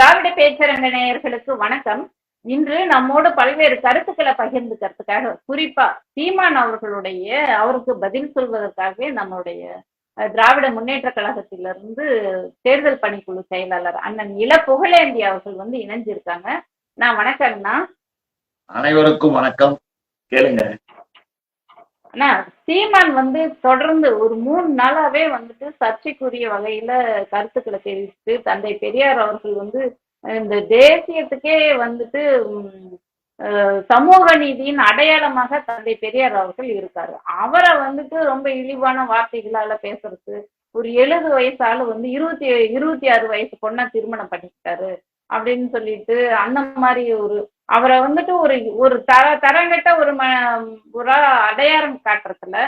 திராவிட பேச்சரங்க நேயர்களுக்கு வணக்கம். இன்று நம்மோடு பல்வேறு கருத்துக்களை பகிர்ந்துக்கிறதுக்காக குறிப்பா சீமான் அவர்களுடைய அவருக்கு பதில் சொல்வதற்காகவே நம்மளுடைய திராவிட முன்னேற்ற கழகத்திலிருந்து தேர்தல் பணிக்குழு செயலாளர் அண்ணன் இள புகழேந்தி அவர்கள் வந்து இணைஞ்சிருக்காங்க. நான் வணக்கம்னா அனைவருக்கும் வணக்கம். கேளுங்க. ஆனா சீமான் வந்து தொடர்ந்து ஒரு மூணு நாளாவே வந்துட்டு சர்ச்சைக்குரிய வகையில கருத்துக்களை தெரிவித்து தந்தை பெரியார் அவர்கள் வந்து இந்த தேசியத்துக்கே வந்துட்டு உம், சமூக நீதியின் அடையாளமாக தந்தை பெரியார் அவர்கள் இருக்காரு. அவரை வந்துட்டு ரொம்ப இழிவான வார்த்தைகளால பேசுறது ஒரு எழுபது வயசு ஆளு வந்து இருபத்தி இருபத்தி ஆறு வயசு பொண்ணா திருமணம் பண்ணிக்கிட்டாரு அப்படின்னு சொல்லிட்டு அந்த மாதிரி ஒரு அவரை வந்துட்டு ஒரு ஒரு தர தரங்கட்ட ஒரு ம ஒரு அடையாளம் காட்டுறதுல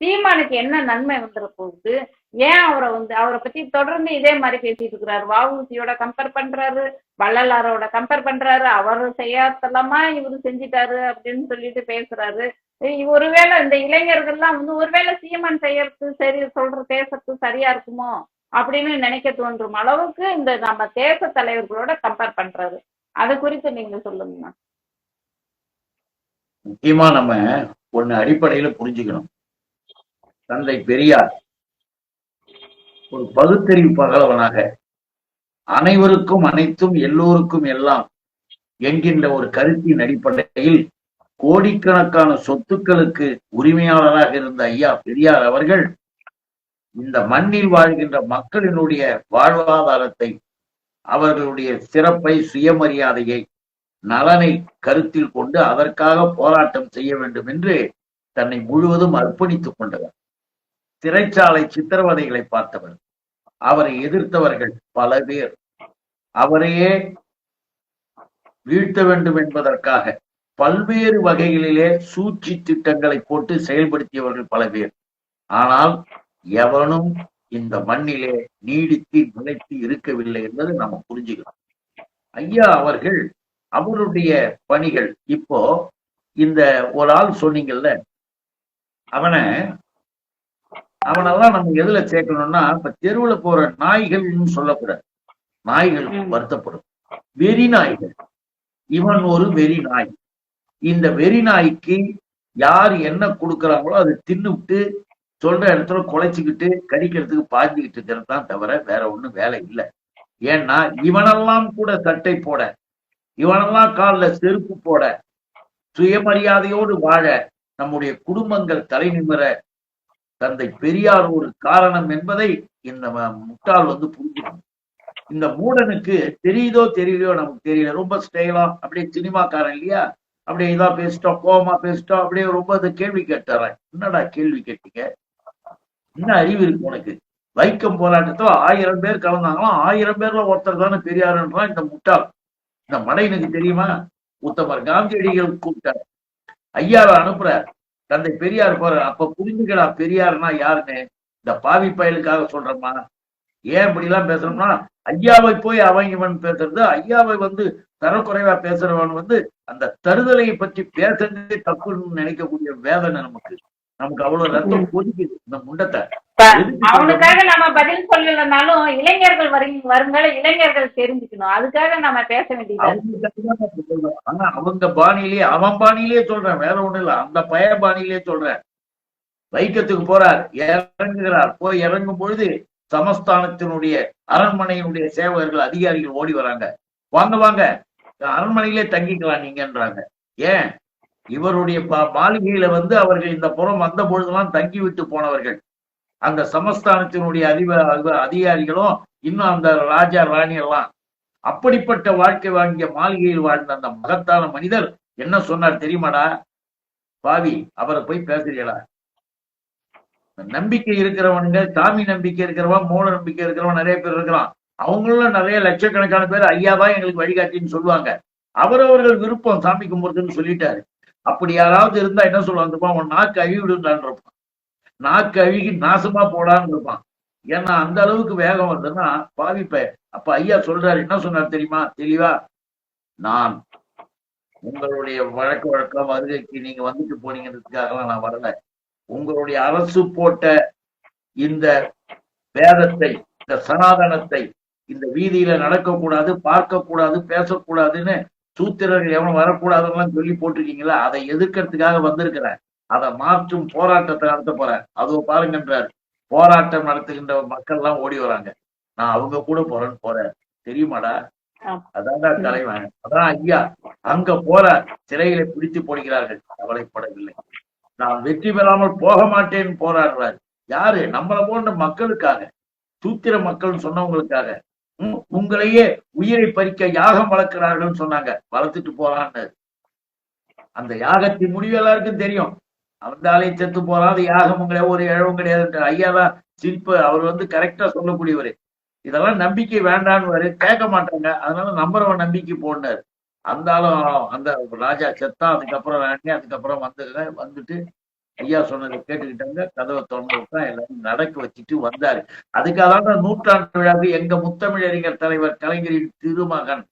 சீமானுக்கு என்ன நன்மை வந்துட போகுது ஏன் அவரை வந்து அவரை பத்தி தொடர்ந்து இதே மாதிரி பேசிட்டு இருக்கிறாரு? வாவூசியோட கம்பேர் பண்றாரு வள்ளலாரோட கம்பேர் பண்றாரு அவர் செய்யாதெல்லாமா இவரு செஞ்சிட்டாரு அப்படின்னு சொல்லிட்டு பேசுறாரு. இ- ஒருவேளை இந்த இளைஞர்கள்லாம் வந்து ஒருவேளை சீமான் செய்யறது சரி சொல்ற பேசுறது சரியா இருக்குமோ அப்படின்னு நினைக்க தோன்றும் அளவுக்கு இந்த நம்ம தேச தலைவர்களோட கம்பேர் பண்றாரு. அதை குறித்து நீங்க சொல்லுங்கண்ணா முக்கியமா நம்ம ஒண்ணு அடிப்படையில புரிஞ்சுக்கணும். தந்தை பெரியார் ஒரு பகுத்தறிவு பகலவனாக அனைவருக்கும் அனைத்தும் எல்லோருக்கும் எல்லாம் என்கின்ற ஒரு கருத்தின் அடிப்படையில் கோடிக்கணக்கான சொத்துக்களுக்கு உரிமையாளராக இருந்த ஐயா பெரியார் அவர்கள் இந்த மண்ணில் வாழ்கின்ற மக்களினுடைய வாழ்வாதாரத்தை அவர்களுடைய சிறப்பை சுயமரியாதையை நலனை கருத்தில் கொண்டு அதற்காக போராட்டம் செய்ய வேண்டும் என்று தன்னை முழுவதும் அர்ப்பணித்துக் கொண்டவர். சிறைச்சாலை சித்திரவதைகளை பார்த்தவர். அவரை எதிர்த்தவர்கள் பல பேர். அவரையே வீழ்த்த வேண்டும் என்பதற்காக பல்வேறு வகைகளிலே சூழ்ச்சி திட்டங்களை போட்டு செயல்படுத்தியவர்கள் பல பேர். ஆனால் எவனும் இந்த மண்ணிலே நீடித்து நிலைத்து இருக்கவில்லை என்பது நம்ம புரிஞ்சுக்கலாம். ஐயா அவர்கள் அவருடைய பணிகள் இப்போ இந்த ஒரு ஆள் சொன்னீங்கல்ல அவனை அவனெல்லாம் நம்ம எதுல சேர்க்கணும்னா இப்ப தெருவுல போற நாய்கள்னு சொல்லக்கூடாது. நாய்கள். வருத்தப்படும். வெறி நாய்கள். இவன் ஒரு வெறி நாய். இந்த வெறி நாய்க்கு யார் என்ன கொடுக்கறாங்களோ அதை தின்னுவிட்டு சொல்ற இடத்துல குலைச்சிக்கிட்டு கடிக்கிறதுக்கு பாஞ்சுக்கிட்டு இருக்கிறது தான் தவிர வேற ஒண்ணும் வேலை இல்லை. ஏன்னா இவனெல்லாம் கூட சட்டை போட இவனெல்லாம் காலில் செருப்பு போட சுயமரியாதையோடு வாழ நம்முடைய குடும்பங்கள் தலை நிமிர தந்தை பெரியார் ஒரு காரணம் என்பதை இந்த முட்டாள் வந்து புரிஞ்சுக்கணும். இந்த மூடனுக்கு தெரியுதோ தெரியலையோ நமக்கு தெரியல. ரொம்ப ஸ்டைலா அப்படியே சினிமாக்காரன் இல்லையா? அப்படியே இதா பேசிட்டோம் கோமா பேசிட்டோம் அப்படியே ரொம்ப அந்த கேள்வி கேட்டுறேன். என்னடா கேள்வி கேட்டீங்க? என்ன அறிவு இருக்கு உனக்கு? வைக்கம் போராட்டத்துல ஆயிரம் பேர் கலந்தாங்களாம் ஆயிரம் பேர்ல ஒருத்தர் தானே பெரியாருன்றான் இந்த முட்டாள். இந்த மடையனுக்கு தெரியுமா? உத்தமர் காந்தியடிகள் கூப்பிட்டார். ஐயாவை அனுப்புற தந்தை பெரியார் போற அப்ப புரிஞ்சுக்கடா பெரியார்னா யாருன்னு? இந்த பாவி பயலுக்காக சொல்றம்மா. ஏன் இப்படி எல்லாம் பேசுறோம்னா ஐயாவை போய் அவங்கவன் பேசுறது ஐயாவை வந்து தரக்குறைவா பேசுறவன் வந்து அந்த தருதலையை பற்றி பேசுறதே தப்புன்னு நினைக்கக்கூடிய வேதனை நமக்கு. நமக்கு அவ்வளவு ரத்தம் கொதிக்குது. இந்த முண்டத்தை. அவனுக்காக நம்ம பதில் சொல்லலைனாலும் இளைஞர்கள் வருங்கால இளைஞர்கள் தெரிஞ்சுக்கணும். அதுக்காக நம்ம பேச வேண்டியது. ஆனா அவங்க பாணியிலேயே அவன் பாணியிலேயே சொல்றேன். வேற ஒண்ணும் இல்ல. அந்த பய பாணியிலேயே சொல்றேன். வைக்கத்துக்கு போறார். இறங்குகிறார். போய் இறங்கும் பொழுது சமஸ்தானத்தினுடைய அரண்மனையினுடைய சேவகர்கள் அதிகாரிகள் ஓடி வராங்க. வாங்க வாங்க. அரண்மனையிலே தங்கிக்கலாம் நீங்கன்றாங்க. ஏன்? இவருடைய மாளிகையில வந்து அவர்கள் இந்த புறம் வந்த பொழுதெல்லாம் தங்கி விட்டு போனவர்கள். அந்த சமஸ்தானத்தினுடைய அதிப அதிகாரிகளும் இன்னும் அந்த ராஜா ராணி எல்லாம். அப்படிப்பட்ட வாழ்க்கை வாங்கிய மாளிகையில் வாழ்ந்த அந்த மகத்தான மனிதர் என்ன சொன்னார் தெரியுமாடா? பாவி அவரை போய் பேசுறீங்களா நம்பிக்கை இருக்கிறவனுங்க சாமி நம்பிக்கை இருக்கிறவன் மூல நம்பிக்கை இருக்கிறவன் நிறைய பேர் இருக்கிறான். அவங்களும் நிறைய லட்சக்கணக்கான பேர் ஐயாவா எங்களுக்கு வழிகாட்டின்னு சொல்லுவாங்க. அவரவர்கள் விருப்பம் சாமி கும்பிடுறதுன்னு சொல்லிட்டாரு. அப்படி யாராவது இருந்தா என்ன சொல்லுவாங்க இருப்பான் அவன் நாக்கு அழிவிடுன்றான் இருப்பான். நாக்கு அழுகி நாசமா போடான்னு இருப்பான். ஏன்னா அந்த அளவுக்கு வேகம் வந்ததுன்னா பாவிப்ப. அப்ப ஐயா சொல்றாரு என்ன சொன்னார் தெரியுமா? தெளிவா நான் உங்களுடைய வழக்கு வழக்கம் வருகைக்கு நீங்க வந்துட்டு போனீங்கிறதுக்காக நான் வரல. உங்களுடைய அரசு போட்ட இந்த வேதத்தை இந்த சனாதனத்தை இந்த வீதியில நடக்கக்கூடாது பார்க்க கூடாது பேசக்கூடாதுன்னு சூத்திரர்கள் எவனும் வரக்கூடாதுன்னு சொல்லி போட்டிருக்கீங்களா? அதை எதிர்க்கிறதுக்காக வந்திருக்கிறேன் அதை மாற்றும் போராட்டத்தை நடத்த போறேன் அதோ பாருங்கன்றார் போராட்டம் நடத்துகின்ற மக்கள் எல்லாம் ஓடி வராங்க. நான் அவங்க கூட போறேன்னு போறேன். தெரியுமாடா. அதான்டா தலைவன். அதான் ஐயா. அங்க போறார் சிறையில பிடித்து போடுகிறார்கள். கவலைப்படவில்லை. நான் வெற்றி பெறாமல் போக மாட்டேன்னு போராடுறாரு. யாரு? நம்மளை போன்ற மக்களுக்காக. சூத்திர மக்கள் சொன்னவங்களுக்காக. உங்களையே உயிரை பறிக்க யாகம் வளர்க்கிறார்கள் சொன்னாங்க. வளர்த்துட்டு போறான்னு அந்த யாகத்தின் முடிவு எல்லாருக்கும் தெரியும். அந்த செத்து போறான். அது யாகம் உங்களே ஒரு இழவும் கிடையாது ஐயா தான் சிரிப்பு அவர் வந்து கரெக்டா சொல்லக்கூடியவர். இதெல்லாம் நம்பிக்கை வேண்டான்னு கேட்க மாட்டாங்க. அதனால நம்புறவன் நம்பிக்கை போனாரு அந்த ஆளும் அந்த ராஜா செத்தா அதுக்கப்புறம் ராணி அதுக்கப்புறம் வந்து வந்துட்டு ஐயா சொன்னதை கேட்டுக்கிட்டாங்க கதவை திறந்து விட்டா எல்லாரும் நடக்க வச்சுட்டு வந்தாரு. அதுக்காக தான் நூற்றாண்டு விழாவில் எங்க முத்தமிழறிஞர் தலைவர் கலைஞரின் திருமகன்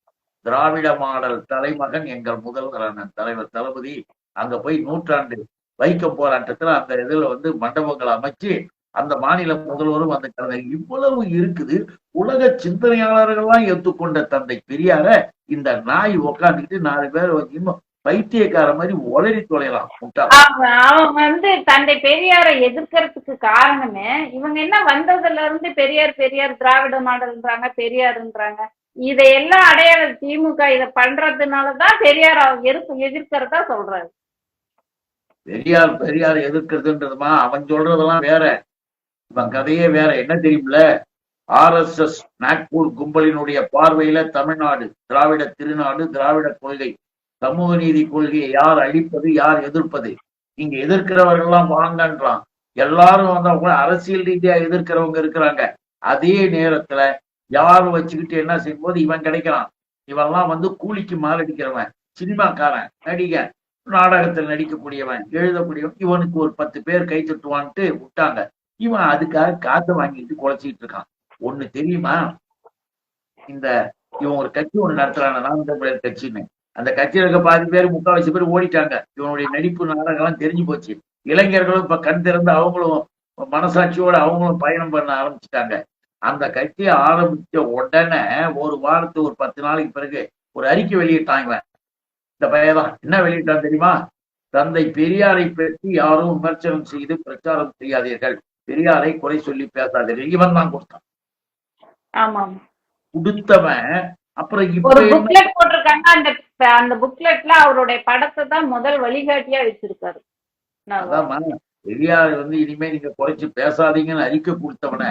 திராவிட மாடல் தலைமகன் எங்கள் முதல்வரான தலைவர் தளபதி அங்க போய் நூற்றாண்டு வைக்கம் போராட்டத்துல அந்த இதுல வந்து மண்டபங்களை அமைச்சு அந்த மாநில முதல்வரும் அந்த கலைஞர் இவ்வளவு இருக்குது. உலக சிந்தனையாளர்கள்லாம் ஏற்றுக்கொண்ட தந்தை பெரியார இந்த நாய் உக்காந்துக்கிட்டு நாலு பேர் இன்னும் பைத்தியக்கார மாதிரி உளறி தொலைலாம் அவன் வந்து தந்தை பெரியாரை எதிர்க்கிறதுக்கு காரணமே இவங்க என்ன வந்ததுல இருந்து பெரியார் பெரியார் திராவிட மாடல்ன்றாங்க பெரியாருன்றாங்க. இதையெல்லாம் அடையாள திமுக இத பண்றதுனாலதான் பெரியார் எதிர்ப்பு எதிர்க்கிறதா சொல்றாரு. பெரியார் பெரியார் எதிர்க்கிறதுன்றதுமா? அவன் சொல்றதெல்லாம் வேற. இவன் கதையே வேற. என்ன தெரியுமில? ஆர் எஸ் எஸ் நாக்பூர் கும்பலினுடைய பார்வையில தமிழ்நாடு திராவிட திருநாடு திராவிட கொள்கை. சமூக நீதி கொள்கையை யார் அழிப்பது யார் எதிர்ப்பது? இங்க எதிர்க்கிறவர்கள்லாம் வாங்கன்றான். எல்லாரும் வந்தா கூட அரசியல் ரீதியா எதிர்க்கிறவங்க இருக்கிறாங்க. அதே நேரத்துல யாரும் வச்சுக்கிட்டு என்ன செய்யும் போது இவன் கிடைக்கிறான். இவன்லாம் வந்து கூலிக்கு மாரடிக்கிறவன் சினிமாக்காரன் நடிகன் நாடகத்தில் நடிக்கக்கூடியவன் எழுதக்கூடியவன் இவனுக்கு ஒரு பத்து பேர் கை தட்டுவான்ட்டு விட்டாங்க. இவன் அதுக்காக காத்து வாங்கிட்டு குலைச்சிட்டு இருக்கான். ஒண்ணு தெரியுமா? இந்த இவன் ஒரு கட்சி ஒண்ணு நடத்துறாங்க நாம் தமிழர் கட்சின்னு. அந்த கட்சியில இருக்க பாதி பேர் முக்கால்வாசி பேர் ஓடிட்டாங்க. இவனுடைய நடிப்பு நாடகம் எல்லாம் தெரிஞ்சு போச்சு. இளைஞர்களும் இப்ப கண் திறந்து அவங்களும் மனசாட்சியோட அவங்களும் பயணம் பண்ண ஆரம்பிச்சுட்டாங்க. அந்த கட்சியை ஆரம்பிச்ச உடனே ஒரு வாரத்து ஒரு பத்து நாளைக்கு பிறகு ஒரு அறிக்கை வெளியிட்டான் இவன் இந்த பையதான் என்ன வெளியிட்டான் தெரியுமா? தந்தை பெரியாரை பற்றி யாரும் விமர்சனம் செய்து பிரச்சாரம் செய்யாதீர்கள். பெரியாரை குறை சொல்லி பேசாதீர்கள். இவன் தான் கொடுத்தான். ஆமா கொடுத்தவன் அப்புறம் இப்ப அந்த புக்லெட்ல அவருடைய படத்தை தான் முதல் வழிகாட்டியா வச்சிருக்காரு. பெரியார் வந்து இனிமே நீங்க குறைச்சு பேசாதீங்கன்னு அறிக்கை கொடுத்தவன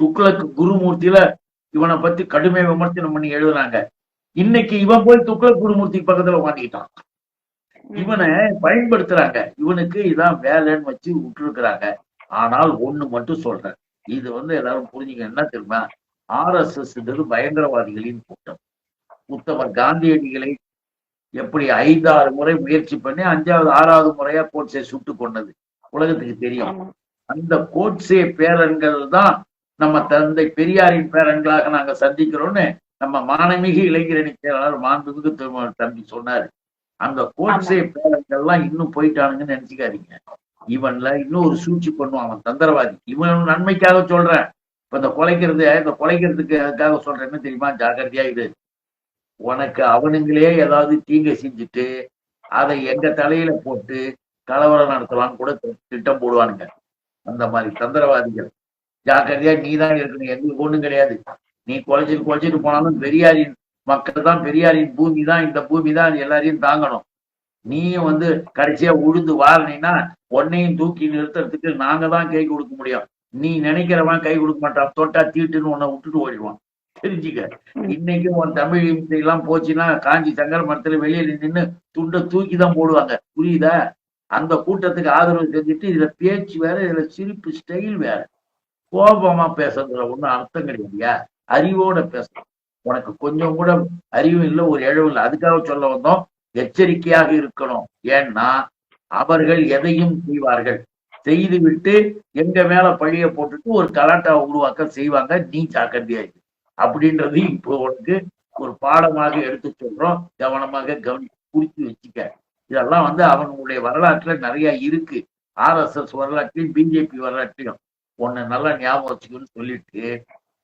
துக்ளக்கு குருமூர்த்தியில இவனை பத்தி கடுமை விமர்சனம் பண்ணி எழுதுனாங்க இன்னைக்கு இவன் போய் துக்ளக் குருமூர்த்தி பக்கத்துல உட்காந்துக்கிட்டான் இவனை பயன்படுத்துறாங்க. இவனுக்கு இதான் வேலைன்னு வச்சு விட்டுருக்குறாங்க. ஆனால் ஒண்ணு மட்டும் சொல்றேன். இது வந்து எல்லாரும் புரிஞ்சுங்க என்ன தெரியுமா? ஆர் எஸ் எஸ் பயங்கரவாதிகளின் கூட்டம். உத்தமர் காந்தியடிகளை எப்படி ஐந்தாறு முறை முயற்சி பண்ணி அஞ்சாவது ஆறாவது முறையா கோட்ஸை சுட்டு கொண்டது. உலகத்துக்கு தெரியும். அந்த கோட்ஸே பேரன்கள் தான் நம்ம தந்தை பெரியாரின் பேரன்களாக நாங்க சந்திக்கிறோம்னு நம்ம மானமிகு இளைஞரணி செயலாளர் மாண்புமிகு தம்பி சொன்னாரு. அந்த கோட்ஸே பேரன்கள்லாம் இன்னும் போயிட்டானுங்கன்னு நினைச்சுக்காதீங்க. இவன்ல இன்னும் ஒரு சூழ்ச்சி பண்ணுவான் அவன் தந்திரவாதி. இவன் நன்மைக்காக சொல்றேன். இப்ப இந்த குலைக்கிறது இந்த குலைக்கிறதுக்கு அதுக்காக சொல்றேன் என்ன தெரியுமா? ஜாக்கிரதையா இது உனக்கு அவனுங்களே ஏதாவது தீங்கை செஞ்சுட்டு அதை எங்க தலையில போட்டு கலவரம் நடத்தலாம்னு கூட திட்டம் போடுவானுங்க. அந்த மாதிரி தந்திரவாதிகள். ஜாக்கிரதையா நீ தான் இருக்கணும். எங்களுக்கு ஒண்ணும் கிடையாது. நீ குலைச்சிட்டு குலைச்சிட்டு போனாலும் பெரியாரின் மக்கள் தான் பெரியாரின் பூமி தான் இந்த பூமி தான் எல்லாரையும் தாங்கணும். நீயும் வந்து கடைசியா உழுந்து வாரினா உன்னையும் தூக்கி நிறுத்துறதுக்கு நாங்க தான் கை கொடுக்க முடியும். நீ நினைக்கிறவன் கை கொடுக்க மாட்டான். தொட்டா தீட்டுன்னு உன்னை விட்டுட்டு ஓடிடுவான். தெரிஞ்சுக்க. இன்னைக்கு உன் தமிழ் இம்சை எல்லாம் போச்சுன்னா காஞ்சி சங்கர மரத்துல வெளியில நின்னு துண்டை தூக்கி தான் போடுவாங்க. புரியுதா? அந்த கூட்டத்துக்கு ஆதரவு செஞ்சுட்டு இதுல பேச்சு வேற இதுல சிரிப்பு ஸ்டைல் வேற. கோபமா பேசுறதுல ஒண்ணும் அர்த்தம் கிடையாதுயா? அறிவோட பேசணும். உனக்கு கொஞ்சம் கூட அறிவும் இல்லை ஒரு இழவு இல்லை. அதுக்காக சொல்ல வந்தோம் எச்சரிக்கையாக இருக்கணும். ஏன்னா அவர்கள் எதையும் செய்வார்கள். செய்துவிட்டு எங்க மேல பழிய போட்டுட்டு ஒரு கலாட்டாவை உருவாக்க செய்வாங்க. நீ ஜாக்கிரதையா இரு. அப்படின்றது இப்போ உனக்கு ஒரு பாடமாக எடுத்து சொல்றோம். கவனமாக கவனி குறித்து வச்சுக்க. இதெல்லாம் வந்து அவனுடைய வரலாற்றுல நிறைய இருக்கு. ஆர்எஸ்எஸ் வரலாற்றையும் பிஜேபி வரலாற்றையும். ஒன்னு நல்லா ஞாபகம் வச்சுக்கணும்னு சொல்லிட்டு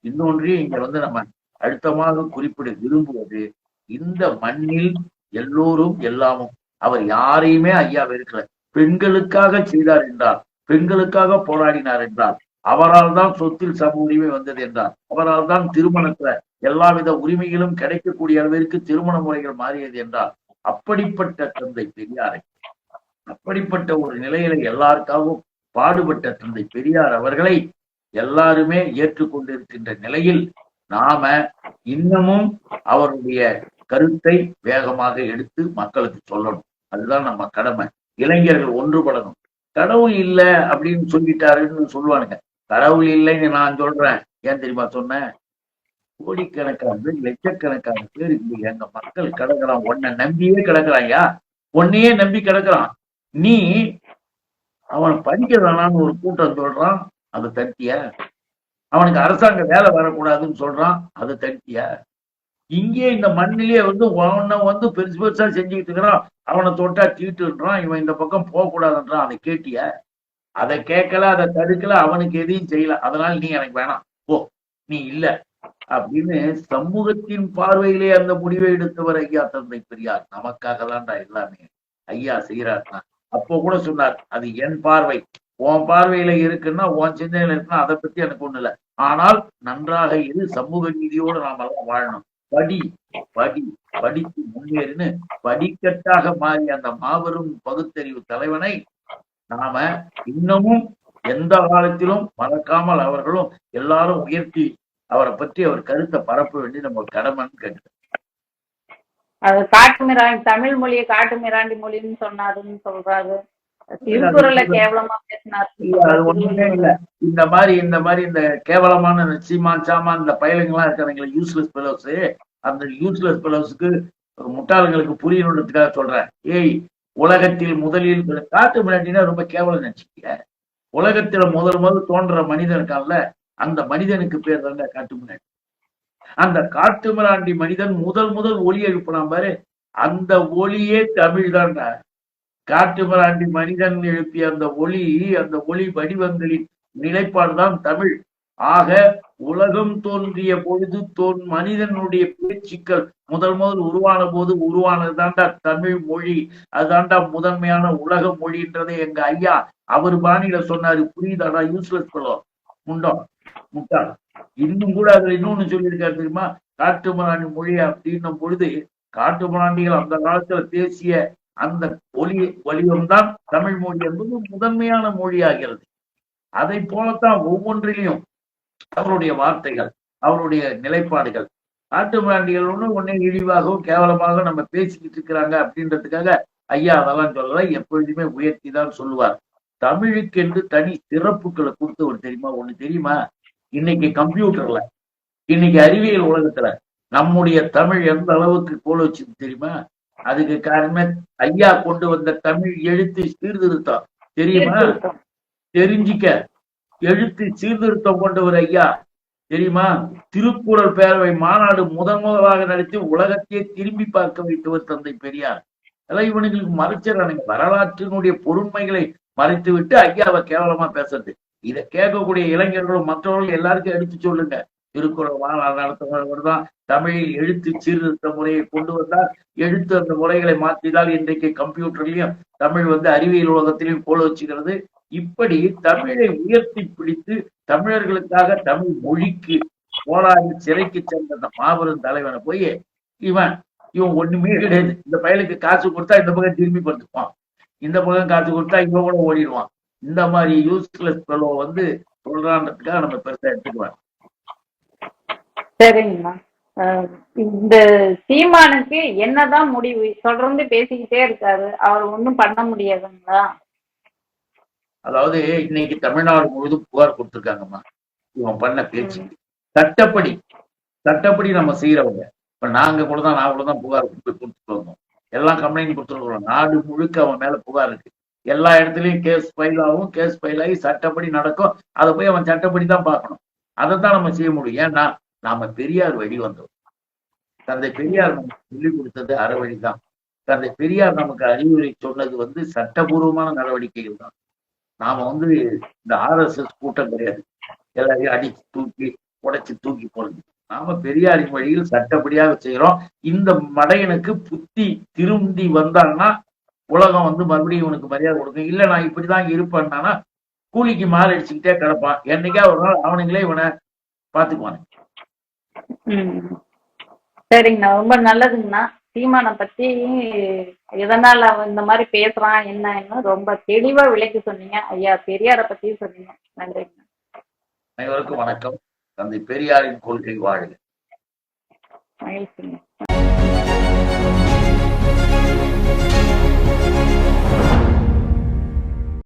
இன்னொன்றையும் இங்க வந்து நம்ம அழுத்தமாக குறிப்பிட விரும்புவது இந்த மண்ணில் எல்லோரும் எல்லாமும் அவர் யாரையுமே ஐயா வெறுக்கல பெண்களுக்காக செய்தார் என்றார். பெண்களுக்காக போராடினார் என்றார். அவரால் தான் சொத்தில் சம உரிமை வந்தது என்றார். அவரால் தான் திருமணத்துல எல்லாவித உரிமைகளும் கிடைக்கக்கூடிய அளவிற்கு திருமண முறைகள் மாறியது என்றார். அப்படிப்பட்ட தந்தை பெரியாரை அப்படிப்பட்ட ஒரு நிலையில எல்லாருக்காகவும் பாடுபட்ட தந்தை பெரியார் அவர்களை எல்லாருமே ஏற்றுக்கொண்டிருக்கின்ற நிலையில் நாம இன்னமும் அவருடைய கருத்தை வேகமாக எடுத்து மக்களுக்கு சொல்லணும். அதுதான் நம்ம கடமை. இளைஞர்கள் ஒன்றுபடணும். கடவுள் இல்லை அப்படின்னு சொல்லிட்டாருன்னு சொல்லுவானுங்க. கடவுள் இல்லைன்னு நான் சொல்றேன். ஏன் தெரியுமா சொன்னேன்? கோடிக்கணக்கான லட்சக்கணக்கான பேர் இங்க எங்க மக்கள் கிடக்குறான் உன்னை நம்பியே கிடக்குறாயா உன்னையே நம்பி கிடக்குறான். நீ அவன் படிக்க வேணாம்னு ஒரு கூட்டம் சொல்றான் அதை தட்டிய? அவனுக்கு அரசாங்க வேலை வரக்கூடாதுன்னு சொல்றான் அதை தட்டிய? இங்கே இந்த மண்ணிலேயே வந்து உன்னை வந்து பெருசு பெருசா செஞ்சுக்கிட்டு இருக்கிறான். அவனை தொட்டா தீட்டுன்றான் இவன் இந்த பக்கம் போக கூடாதுன்றான் அதை கேட்டிய? அதை கேட்கல அதை தடுக்கல அவனுக்கு எதையும் செய்யல. அதனால நீ எனக்கு வேணாம். போ. நீ இல்ல. அப்படின்னு சமூகத்தின் பார்வையிலே அந்த முடிவை எடுத்தவர் ஐயா தந்தை பெரியார் நமக்காக தான்டா எல்லாமே. ஐயா செய்யறாருனா அப்போ கூட சொன்னார் அது என் பார்வை. உன் பார்வையில இருக்குன்னா உன் சிந்தனையில இருக்குன்னா அதை பத்தி எனக்கு ஒண்ணு இல்லை. ஆனால் நன்றாக இது சமூக நீதியோடு நாம எல்லாம் வாழணும். படி படி படித்து முன்னேறுன்னு படிக்கட்டாக மாறிய அந்த மாபெரும் பகுத்தறிவு தலைவனை நாம இன்னமும் எந்த காலத்திலும் மறக்காமல் அவர்களும் எல்லாரும் உயர்த்தி அவரை பற்றி அவர் கருத்தை பரப்ப வேண்டிய நம்ம கடமைன்னு கேட்கிறேன். அது காட்டு மிராண்டி தமிழ் மொழியை காட்டு மிராண்டி மொழின்னு சொன்னாருன்னு சொல்றாரு. திருக்குறளை கேவலமா அது ஒண்ணுமே இல்ல. பேசினார் இந்த மாதிரி இந்த மாதிரி இந்த கேவலமான சீமான் சாமான் இந்த பயலுங்கெல்லாம் இருக்காங்களே யூஸ்லெஸ் பெலோஸ் அந்த யூஸ்லெஸ் பெலோஸ்க்கு முட்டாளுங்களுக்கு புரியணுன்றதுக்காக சொல்றேன். ஏய் உலகத்தில் முதலில் காட்டு மிராண்டினா ரொம்ப கேவலம் நினைச்சிக்க உலகத்துல முதல் முதல் தோன்ற மனிதன் இருக்கான்ல அந்த மனிதனுக்கு பேர் தாங்க காட்டு மிராண்டி. அந்த காட்டு மிராண்டி மனிதன் முதல் முதல் ஒலி எழுப்பலாம் பாரு அந்த ஒலியே தமிழ் தான்டா. காட்டு மிராண்டி மனிதன் எழுப்பிய அந்த ஒளி அந்த ஒளி வடிவங்களின் நிலைப்பாடுதான் தமிழ். ஆக உலகம் தோன்றிய பொழுது தோன் மனிதனுடைய பேச்சுக்கள் முதல் முதல் உருவான போது உருவானது தாண்டா தமிழ் மொழி அதுதாண்டா முதன்மையான உலக மொழின்றதை எங்க ஐயா. அவர் பாணியில சொன்னாரு புரியுதாடா யூஸ்லெஸ் பலோ முண்டோ முட்டாள் இன்னும் கூட அதுல இன்னொன்னு சொல்லியிருக்காரு தெரியுமா? காட்டு மிராண்டி மொழி அப்படின்னும் பொழுது காட்டு மிராண்டிகள் அந்த காலத்துல பேசிய அந்த ஒலி வலியம்தான் தமிழ் மொழி என்பது முதன்மையான மொழியாகிறது. அதை போலத்தான் ஒவ்வொன்றிலையும் அவருடைய வார்த்தைகள் அவருடைய நிலைப்பாடுகள். நாட்டு மிராண்டிகள் ஒண்ணு ஒன்னே இழிவாகவும் கேவலமாக நம்ம பேசிக்கிட்டு இருக்கிறாங்க அப்படின்றதுக்காக ஐயா அதெல்லாம் சொல்லல. எப்பொழுதுமே உயர்த்தி தான் சொல்லுவார். தமிழுக்கென்று தனி சிறப்புகளை கொடுத்தவர் தெரியுமா? ஒண்ணு தெரியுமா? இன்னைக்கு கம்ப்யூட்டர்ல இன்னைக்கு அறிவியல் உலகத்துல நம்முடைய தமிழ் எந்த அளவுக்கு கோல வச்சது தெரியுமா? அதுக்கு காரணமே ஐயா கொண்டு வந்த தமிழ் எழுத்து சீர்திருத்தம். தெரியுமா? தெரிஞ்சிக்க. எழுத்து சீர்திருத்தம் கொண்டவர் ஐயா. தெரியுமா? திருக்குறள் பேரவை மாநாடு முதன் முதலாக நடத்தி உலகத்தையே திரும்பி பார்க்க வைத்தவர் தந்தை பெரியார். அதெல்லாம் இவனுங்களுக்கு மறைச்சிடறானுங்க வரலாற்றினுடைய பொருண்மைகளை மறைத்து விட்டு ஐயாவை கேவலமா பேசுறது. இதை கேட்கக்கூடிய இளைஞர்களும் மற்றவர்கள் எல்லாருக்கும் எடுத்து சொல்லுங்க. திருக்குறள் மாநாடு நடத்துகிறவர் தான் தமிழில் எழுத்து சீர்திருத்த முறையை கொண்டு வந்தார். எழுத்து அந்த முறைகளை மாற்றினால் இன்றைக்கு கம்ப்யூட்டர்லயும் தமிழ் வந்து அறிவியல் உலகத்திலையும் கோல வச்சுக்கிறது. இப்படி தமிழை உயர்த்தி பிடித்து தமிழர்களுக்காக தமிழ் மொழிக்கு போராடி சிறைக்கு சென்ற அந்த மாபெரும் தலைவனை போய் இவன் இவன் ஒண்ணுமே கிடையாது. இந்த பயலுக்கு காசு கொடுத்தா இந்த பக்கம் திரும்பி படுத்துப்பான் இந்த பக்கம் காசு கொடுத்தா இவன் கூட ஓடிடுவான். இந்த மாதிரி யூஸ்லெஸ் பெலோ வந்து சொல்றான்றதுக்காக நம்ம பெருசா எடுத்துக்குவேன் சரிங்கம்மா. இந்த சீமானுக்கு என்னதான் முடிவு? தொடர்ந்து பேசிக்கிட்டே இருக்காரு. அவர் ஒண்ணும் பண்ண முடியாதுங்களா? அதாவது இன்னைக்கு தமிழ்நாடு முழுவதும் புகார் கொடுத்திருக்காங்கம்மா. இவன் பண்ண பேச்சு. சட்டப்படி சட்டப்படி நம்ம செய்யறவங்க இப்ப நாங்க கூட தான் நான் கூட தான் புகார் கொடுத்து கொடுத்துட்டு வந்தோம். எல்லாம் கம்ப்ளைண்ட் கொடுத்துருக்கோம் நாடு முழுக்க அவன் மேல புகார் இருக்கு. எல்லா இடத்துலயும் கேஸ் ஃபைல் ஆகும். கேஸ் ஃபைல் ஆகி சட்டப்படி நடக்கும். அதை போய் அவன் சட்டப்படி தான் பார்க்கணும். அதை தான் நம்ம செய்ய முடியும். ஏன்னா நாம பெரியார் வழி வந்தோம். தந்தை பெரியார் நமக்கு சொல்லிக் கொடுத்தது அறவழி தான் தந்தை பெரியார் நமக்கு அறிவுரை சொன்னது வந்து சட்டபூர்வமான நடவடிக்கைகள் தான். நாம வந்து இந்த ஆர்எஸ்எஸ் கூட்டம் கிடையாது. எல்லாரையும் அடிச்சு தூக்கி உடைச்சு தூக்கி போடுது. நாம பெரியாரின் வழியில் சட்டப்படியாக செய்யறோம் இந்த மடையனுக்கு புத்தி திருந்தி வந்தான்னா உலகம் வந்து மறுபடியும் இவனுக்கு மரியாதை கொடுக்கும். இல்ல நான் இப்படிதான் இருப்பேன்னா கூலிக்கு மாலை அடிச்சுக்கிட்டே கிடப்பான். என்னைக்கா ஒரு நாள் அவனுங்களே இவனை பாத்துக்குவானு ம். சரிங்கண்ணா ரொம்ப நல்லதுங்கண்ணா. சீமானை பத்தி எதனால இந்த மாதிரி பேசுறான் என்னன்னு ரொம்ப தெளிவா விளக்கி சொன்னீங்க. ஐயா பெரியாரை பத்தியும் சொன்னீங்க. நன்றிங்கண்ணா அனைவருக்கும் வணக்கம். தந்தை பெரியாரின் கொள்கை வாழ்க. மகிழ்ச்சிங்க.